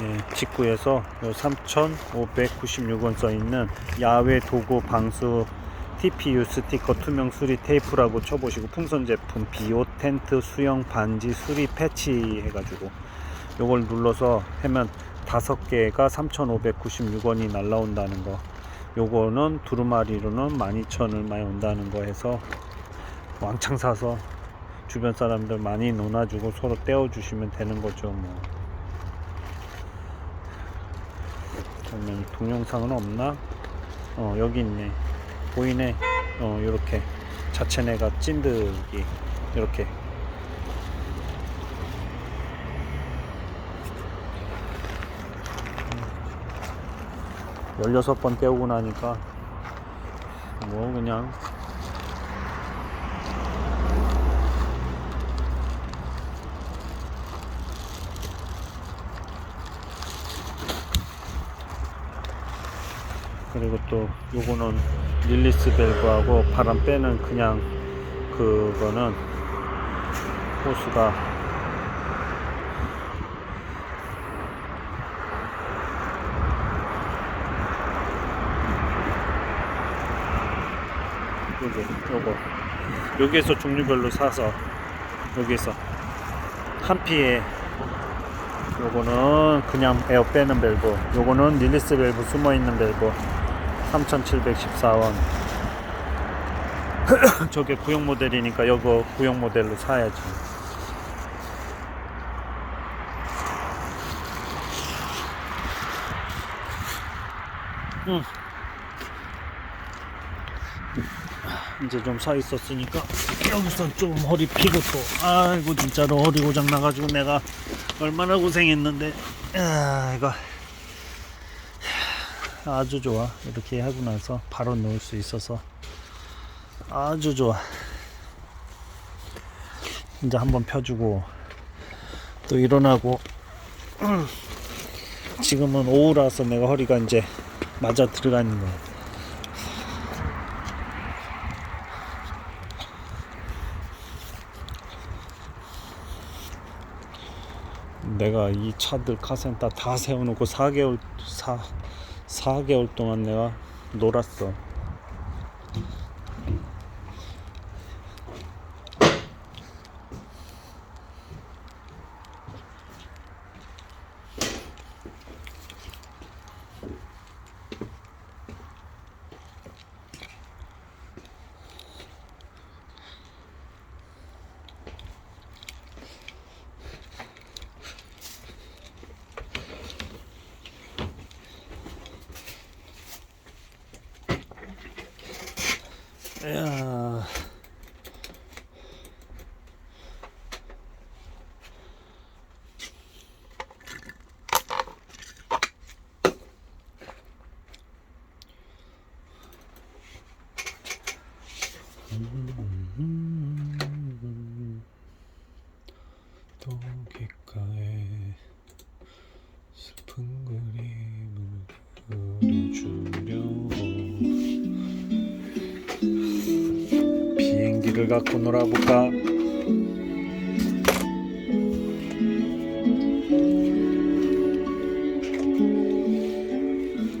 예, 직구에서 3,596원 써 있는 야외 도구 방수 TPU 스티커 투명 수리 테이프라고 쳐보시고 풍선 제품 비옷 텐트 수영 반지 수리 패치 해가지고 요걸 눌러서 하면 다섯 개가 3,596원이 날라온다는 거. 요거는 두루마리로는 12,000원 많이 온다는 거 해서 왕창 사서 주변 사람들 많이 논아주고 서로 떼어주시면 되는 거죠 뭐 그러면 동영상은 없나? 어 여기 있네. 보이네. 어 요렇게 자체내가 찐득이. 이렇게. 16번 떼우고 나니까 뭐 그냥 그리고 또 요거는 릴리스 밸브하고 바람 빼는 그냥 그거는 호스가 요게 요거. 여기에서 종류별로 사서 여기에서 한 피에 요거는 그냥 에어 빼는 밸브 요거는 릴리스 밸브 숨어 있는 밸브 3714원. 저게 구형 모델이니까 요거 구형 모델로 사야지. 응. 이제 좀 서 있었으니까 여기서 좀 허리 피고 또. 아이고 진짜로 허리 고장 나가지고 내가 얼마나 고생했는데. 아 이거 아주 좋아. 이렇게 하고 나서 바로 놓을 수 있어서 아주 좋아. 이제 한번 펴주고 또 일어나고. 지금은 오후라서 내가 허리가 이제 맞아 들어가는 거야. 내가 이 차들 카센터 다 세워놓고 4개월 4, 4개월 동안 내가 놀았어. 야. 또 비행기를 갖고 놀아볼까?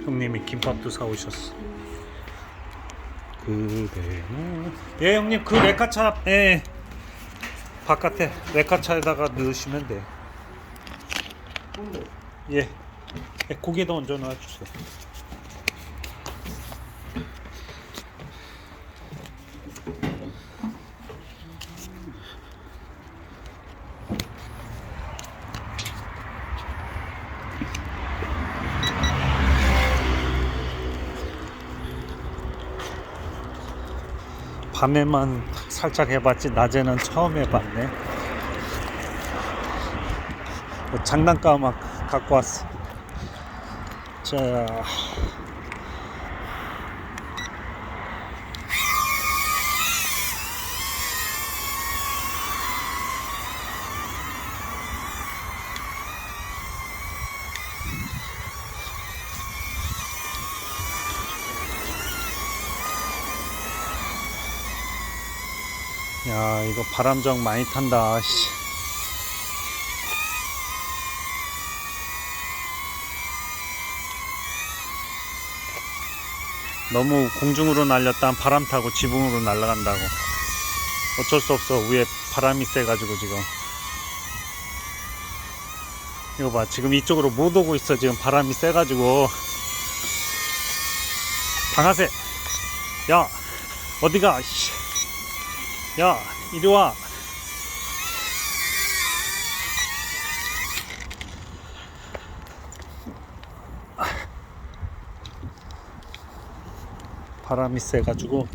형님이 김밥도 사오셨어. 그대는 예 형님 그 레카차 예 바깥에 레카차에다가 넣으시면 돼. 예. 예 고기도 얹어 놔주세요. 밤에만 살짝 해봤지 낮에는 처음 해봤네. 뭐 장난감 막 갖고 왔어. 자, 야 이거 바람정 많이 탄다 씨. 너무 공중으로 날렸다 바람 타고 지붕으로 날아간다고 어쩔 수 없어 위에 바람이 세가지고 지금 이거 봐 지금 이쪽으로 못 오고 있어 지금 바람이 세가지고 방아쇠 야 어디가 씨. 야 이리 와. 바람이 세가지고